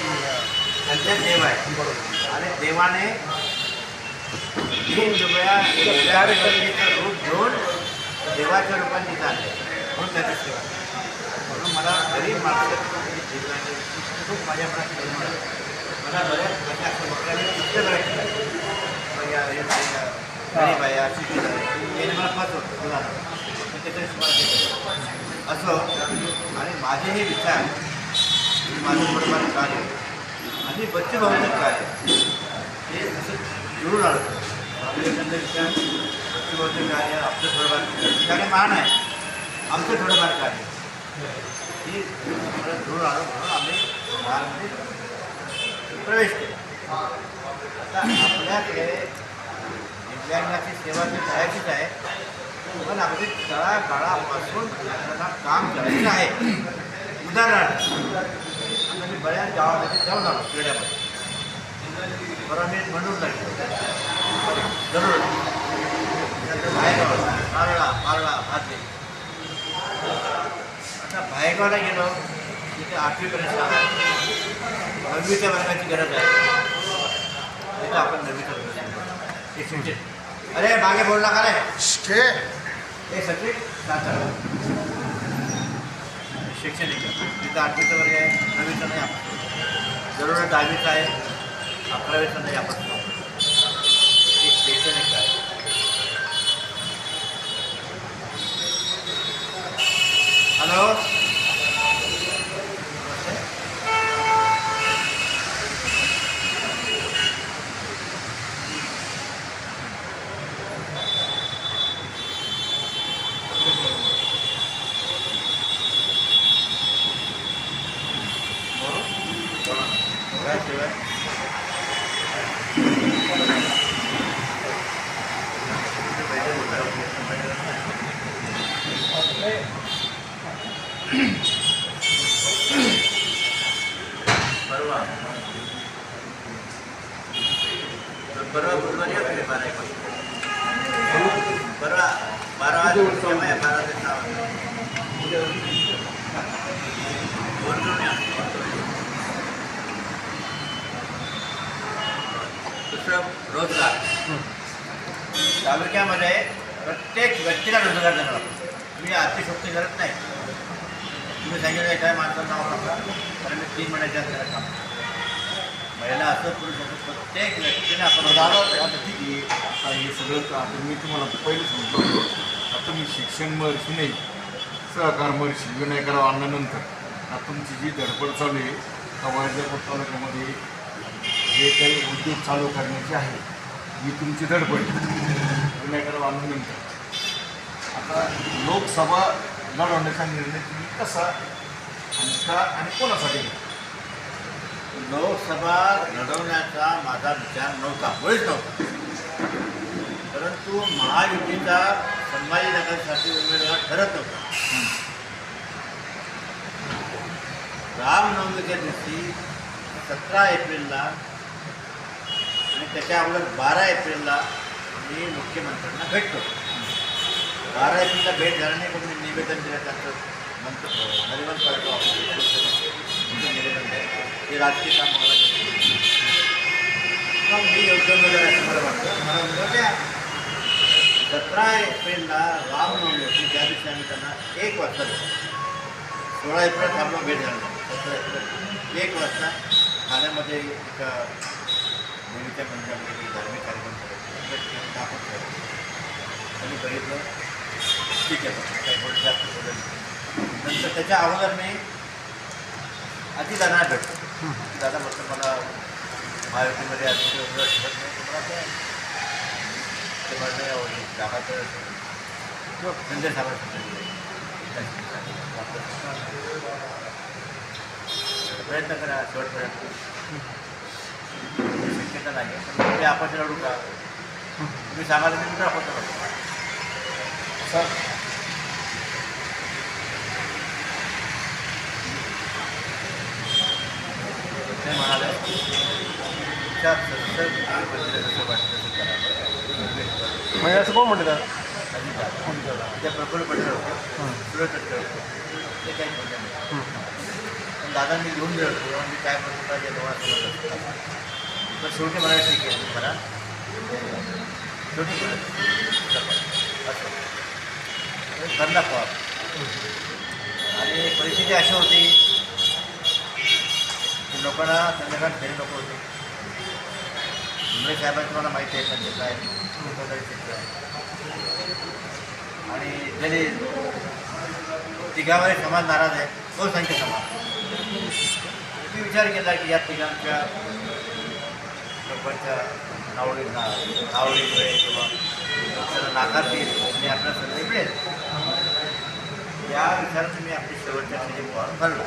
त्यांच्यात देव आहे आणि देवाने तीन रुपया रूप घेऊन देवाच्या रूपात तिथं आणले म्हणून त्याची सेवा. म्हणून मला गरीब माणसं म्हणजे खूप माझ्या मनात मला बऱ्याच प्रकारच्या लोकांनी इतकं करायचं गरीब आहे अशी आहे याने मला फसवतं उदाहरण त्याच्या असो आणि माझेही विचार माझं थोडंफार कार्य आणि बच्चे भाऊचं कार्य हे असं जुळून आलं. विवेकानंद विचार बच्चे भाऊचं कार्य आपलं थोडंफार कार्य मान आहे. आमचं थोडंफार कार्य हे मला आलं म्हणून आम्ही महाराष्ट्रात प्रवेश केला. आता आपल्याकडे दिव्यांगाची सेवा जी करायचीच आहे पण अगदी तळागाळापासून आपल्याला काम करायचं आहे. उदाहरणार्थ बऱ्याच गावामध्ये जाऊन आलो खेड्यामध्ये बरं मी म्हणून लागलो जरूर बाहेरगाव पारळा पारळा भाते आता बाहेरगावला गेलो तिथे आठवीपर्यंत आहे. नववीच्या वर्गाची गरज आहे तिथं आपण नववीच्या वर्गाची एक शिक्षक अरे मागे बोल नका रे के हे सचिन सातारा शैक्षणिक तिथं आठवीचा वर्ग आहे नववीचं नाही आपण. जरूर दहावीचा आहे अकरावीचा नाही आपण एक शैक्षणिक आहे हॅलो काय शिवाय परवा परवा बुधवारी आपले बारा एक वाजता. परवा बारा वाजता केव्हा आहे? बारा ते सहा वाजता. वरतून या. दुसरं रोजगार. तालुक्यामध्ये प्रत्येक व्यक्तीला रोजगार देणार तुम्ही आर्थिक अतिशोक्ती करत नाही. तुम्ही सांगितलं काय माणसाचं नाव टाका तर मी तीन महिन्याच्या घरात काम महिला असं पुरुष असं प्रत्येक व्यक्तीने आपण दादा आता ठीक आहे. आता हे सगळं आता मी तुम्हाला पहिले सांगतो. आता मी शिक्षण महर्षी नाही. सहकार महर्षी विनायकराव आणल्यानंतर आता तुमची जी धडपड चालू आहे त्या वैजापूर तालुक्यामध्ये जे काही उद्योग चालू करण्याचे आहे. ही तुमची धडपड. विनायकर विनायकराव आणल्यानंतर आता लोकसभा लढवण्याचा निर्णय तुम्ही कसा आणि का आणि कोणासाठी लोकसभा लढवण्याचा माझा विचार नव्हता मुळीच नव्हता. परंतु महायुतीचा संभाजीनगरसाठी उमेदवार ठरत होता. रामनवमीच्या दिवशी सतरा एप्रिलला त्याच्या अगोदर बारा एप्रिलला मी मुख्यमंत्र्यांना भेटतो बारा एप्रिलला भेट झाल्याने पण मी निवेदन दिलं त्यांचं मंत्र नरिमन करतो निवेदन द्यायचं ते राजकीय काम मला मग मी योग्य असं मला वाटतं. मला उमेदवार द्या. सतरा एप्रिलला रामनवमी होती त्या दिवशी आम्ही त्यांना एक वाजता भेटलो. सोळा एप्रिल थांबलो भेट झाला सतरा एप्रिल एक वाजता ठाण्यामध्ये एका मुलीच्या पंजाबमध्ये काही धार्मिक कार्यक्रम करायचे आपण ठरवलं. त्यांनी बघितलं ठीक आहे. काही बोलत जास्त बोलत नंतर त्याच्या अगोदर मी अतिदाना भेटतो दादा म्हणतो मला महायुतीमध्ये अतिशय उमेदवार ठरत नाही तुम्हाला काय ते म्हणणं "अहो, ही जागा तर संजय साहेबांसाठी प्रयत्न करा शेवटपर्यंत. शक्यता नाही पण तुम्ही आपण लढू का? तुम्ही सांगाल मी कुठं आपण सर. ते म्हणाले वाटतं तसं करा. म्हणजे असं कोण अजिबात. त्या प्रफुल्ल पटेल होते. ते काही नाही. पण दादा मी लिहून दिलं होतं. तेव्हा मी काय म्हणतो का या दोघांना तर शेवटी मला ठीक आहे मला शेवटी असं. धंदा फॉर आणि परिस्थिती अशी होती की लोकांना संध्याकाळ घरी नको होते. मुंबई साहेबांची तुम्हाला माहिती आहे पण काय आहे. आणि जरी तिघावर समाज नाराज आहे बहुसंख्य समाज मी विचार केला की या तिघांच्या लोकांच्या नावडींना मिळेल किंवा लोकांना नाकारतील आणि आपल्या संधी मिळेल. या विचारात मी आपली शेवटच्या म्हणजे भरला